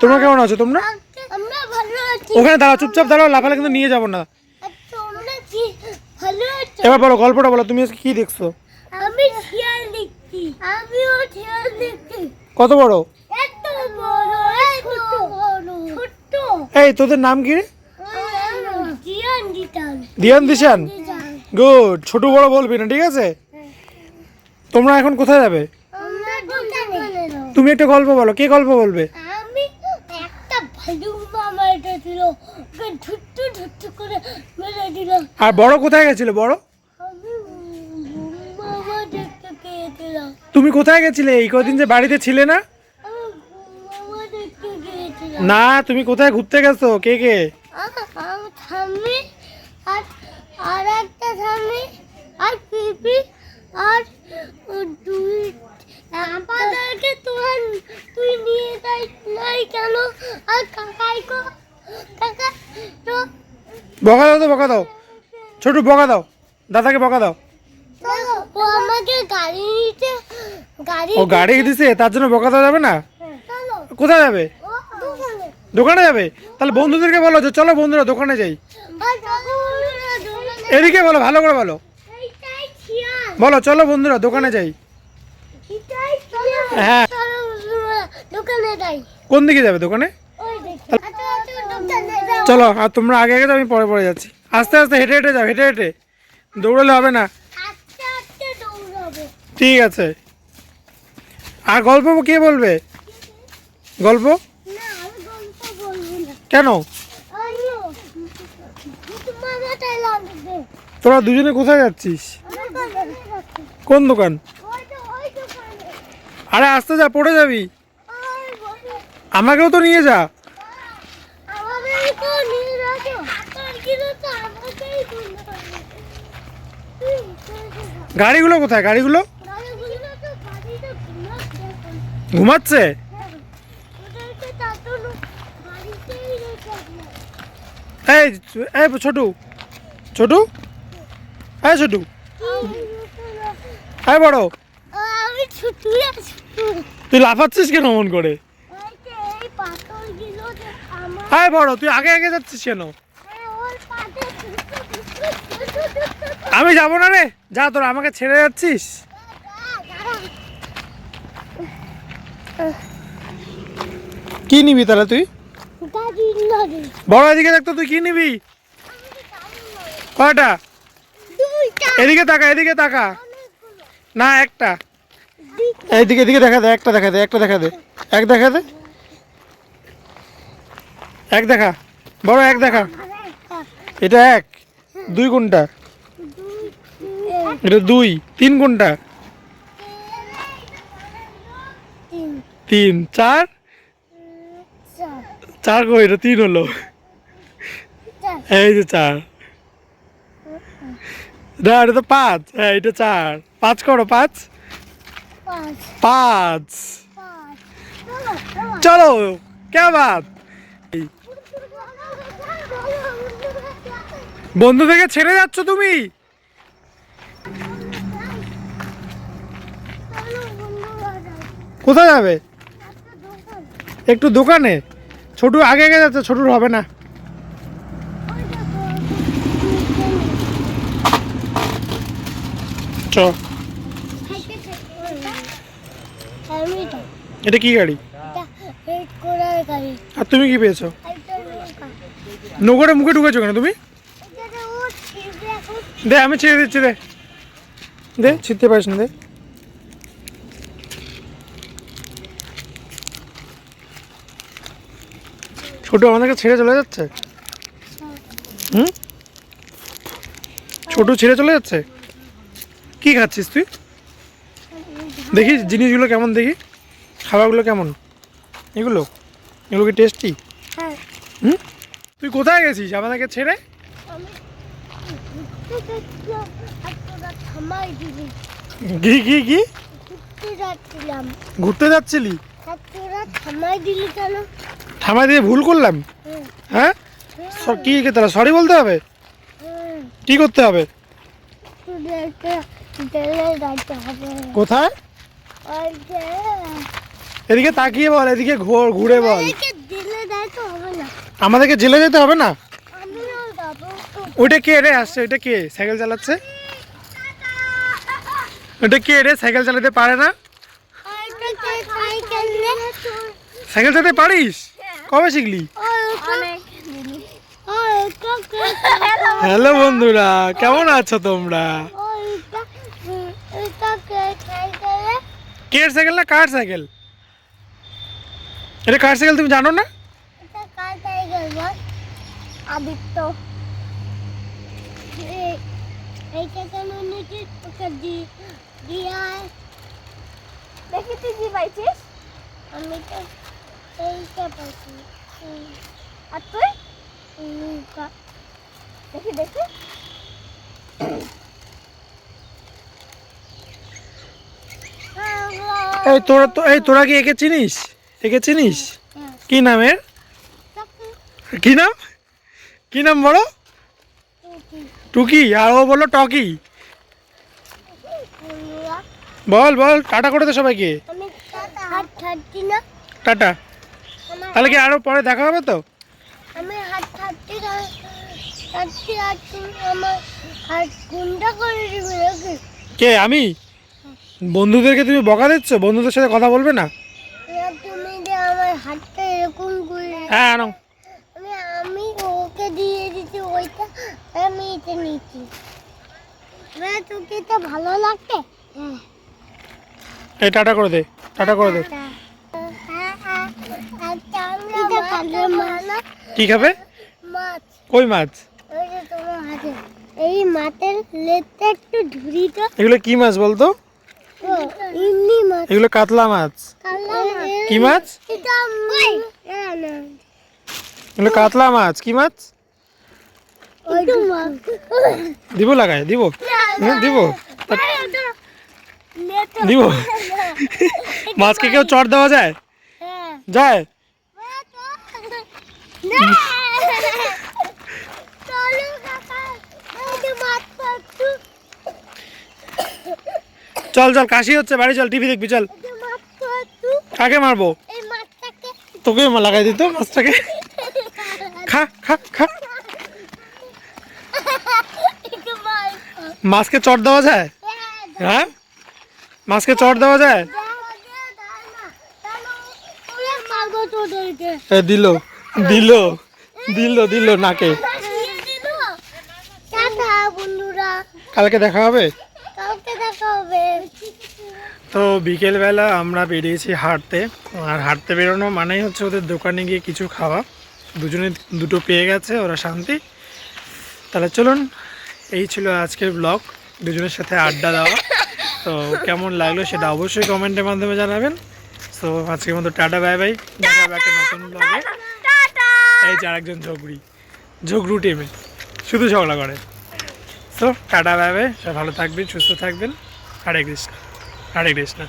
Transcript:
তোমরা কেমন আছো তোমরা? ওখানে দাঁড়াও চুপচাপ দাঁড়াও লাফালে কিন্তু নিয়ে যাব না। এবার বলো গল্পটা বলো তুমি আজকে কি দেখছ? আমি শিয়াল দেখছি। আমিও শিয়াল দেখছি। কত বড়? এত বড় এত বড়। ছোট্ট। এই তোদের নাম কি রে? জিয়ান দিয়ান দিশান? গুড ছোট বড় বলবি না ঠিক আছে? তোমরা এখন কোথায় যাবে? তুমি একটা গল্প বলো কে গল্প বলবে? আমি একটা মামা এটা ছিল ওকে করে মেরে দিল। আর বড় কোথায় গেছিল বড়? মামা দেখতে গিয়েছিলাম তুমি কোথায় গেছিলে? এই কদিন যে বাড়িতে ছিলে না? মামা দেখতে গিয়েছিলাম না তুমি কোথায় ঘুরতে গেছো? কে কে? স্বামী আর আর একটা স্বামী আর পিপি আর দুই আমাদেরকে তুই নিয়ে যাই। নাই কেন? আর কাকাই কো কাকা তো বকা দাও তো বকা দাও। ছোট বকা দাও। দাদাকে বকা দাও। ও আমাকে গাড়ি নিতে গাড়ি ও গাড়ি দিছে তার জন্য বকা দেওয়া যাবে না? কোথায় যাবে? দোকানে। যাবে? তাহলে বন্ধুদেরকে বলো যে চলো বন্ধুরা দোকানে যাই। এদিকে বলো ভালো করে বলো। বলো চলো বন্ধুরা দোকানে যাই। হ্যাঁ। চলো দোকানে যাই। কোন দিকে যাবে দোকানে? আচ্ছা আচ্ছা চলো আর তোমরা আগে আগে আমি পরে পরে যাচ্ছি। আস্তে আস্তে হেঁটে হেঁটে যাও হেঁটে হেঁটে। দৌড়ালে হবে না? ঠিক আছে। আর গল্প কে বলবে? গল্প? কেন? তোরা দুজনে কোথায় যাচ্ছিস। কোন দোকানে? আরে আস্তে যা পড়ে যাবি। আমাকেও তো নিয়ে যা। গাড়িগুলো কোথায়? গাড়িগুলো? ঘুমাচ্ছে হ্যাঁ। এই এই ছোটু। ছোটু? এই ছোটু। এই বড়। আমি ছুটু ছুটু। তুই লাফাচ্ছিস কেন মন করে? এই যে এই পাথরগুলো যে আমার এই বড় তুই আগে আগে যাচ্ছিস কেন? ছুটু আমি যাব না রে। যা তোরা আমাকে ছেড়ে যাচ্ছিস? কি নিবি তাহলে তুই? বড় এদিকে দেখতো তুই কি নিবি? কয়টা? এদিকে তাকা এদিকে তাকা। না একটা। এইদিকে, এদিকে দেখা দে, একটা দেখা দে, একটা দেখা দে। এক দেখা দে। এক দেখা। বড় এক দেখা। এটা এক, দুই কোনটা এটা দুই, তিন কোনটা তিন, চার। চার কো এটা তিন হলো। এই যে চার। না, এটা তো পাঁচ। হ্যাঁ এটা চার। পাঁচ করো, পাঁচ। পাঁচ। চলো কে বাত বন্ধু থেকে ছেড়ে যাচ্ছ তুমি? কোথায় যাবে? একটু দোকানে। ছোটু আগে আগে যাচ্ছে ছোটুর হবে না। চ। এটা কি গাড়ি? আর তুমি কি পেয়েছ? নৌকাটা মুখে ঢুকেছো কেন তুমি? দে আমি ছেড়ে দিচ্ছি দে। দে ছিটতে পারিস না দে। ছোট আমাদেরকে ছেড়ে চলে যাচ্ছে? হুম? ছোট ছেড়ে চলে যাচ্ছে? কি খাচ্ছিস তুই? দেখি জিনিসগুলো কেমন দেখি? খাবারগুলো কেমন? এগুলো? এগুলো কি টেস্টি হুম? তুই কোথায় গেছিস? আমাদেরকে ছেড়ে? কি কি কি? ঘুরতে যাচ্ছিলি? থামাই দিয়ে ভুল করলাম? হ্যাঁ। স- কি কি তাহলে সরি বলতে হবে? কি করতে হবে। কোথায়? এদিকে তাকিয়ে বল এদিকে ঘোর ঘুরে বল। আমাদেরকে জেলে যেতে হবে না? ওইটা কে রে আসছে? ওইটা কে? সাইকেল চালাচ্ছে? ওইটা কে রে? সাইকেল চালাতে পারে না? সাইকেল চালাতে পারিস? কবে শিখলি? হ্যালো বন্ধুরা কেমন আছো তোমরা ওইটা ওইটাকে সাইকেলে কের সাইকেল না কার সাইকেল এটা কার সাইকেল তুমি জানো না এটা কার সাইকেল বল আদিত্য এই- এইটা কেন নিচে ওকে দি দিয়া দেখি তুই কি পাইছিস আমি তো এইটা পাইছি এই। আর তুই এইটা। দেখি দেখি এই তোরা তো এই তোরা কি একে চিনিস? একে চিনিস? কি নামের কি নাম? কি নাম বলো? টুকি আর ও বলল টকি। বল বল টাটা করে দে সবাইকে। টাটা। তাহলে কি আরও পরে দেখা হবে তো? আমি হাত ছাড়ছি না ছাড়ছি আর তুমি আমার হাত গুন্ডা করে দিবে কে আমি? বন্ধুদেরকে তুমি বকা দিচ্ছ? বন্ধুদের সাথে কথা বলবে না? তুমি যে আমার হাতটা এরকম করে হ্যাঁ আনো। আমি আমি ওকে দিয়ে দিচ্ছি ওইটা আর আমি এটা নিচ্ছি এবার তোকে তো ভালো হ্যাঁ। এই টাটা করে দে টাটা করে দে। আচ্ছা কি খাবে? মাছ। কই মাছ? তোমার হাতে। এই মাছের লেজটা একটু ঝুরি তো। এগুলো কি মাছ বলতো? এগুলো কাতলা মাছ। কি মাছ? এগুলো কাতলা মাছ। কি মাছ? দিব লাগায় দিব। দিব। দিব। মাছকে কেউ চট দেওয়া যায়? হ্যাঁ। যায় চলো কাকা এই যে মাছ পাচ্ছু চল চল কাশি হচ্ছে বাড়ি চল টিভি দেখবি চল। কাকে মারবো? তোকে লাগাই দিত মাছটাকে। খা খা খা। মাছকে চট দেওয়া যায়? হ্যাঁ। মাছকে চট দেওয়া যায়? এ দিল দিল দিল দিল নাকে। কালকে দেখা হবে? তো বিকেলবেলা আমরা বেরিয়েছি হাঁটতে। আর হাঁটতে বেরোনো মানেই হচ্ছে ওদের দোকানে গিয়ে কিছু খাওয়া। দুজনে দুটো পেয়ে গেছে, ওরা শান্তি। তাহলে চলুন, এই ছিল আজকের ব্লগ দুজনের সাথে আড্ডা দেওয়া। তো কেমন লাগল সেটা অবশ্যই কমেন্টের মাধ্যমে জানাবেন। তো আজকের মতো টাটা বাই বাই দেখা হবে একটা নতুন ব্লগে এই যে আরেকজন ঝগড়ি। ঝগড়ু টিমে। শুধু ঝগড়া করে। তো টাটা বাই বাই সব ভালো থাকবেন, সুস্থ থাকবেন। হরে কৃষ্ণ। হরে কৃষ্ণ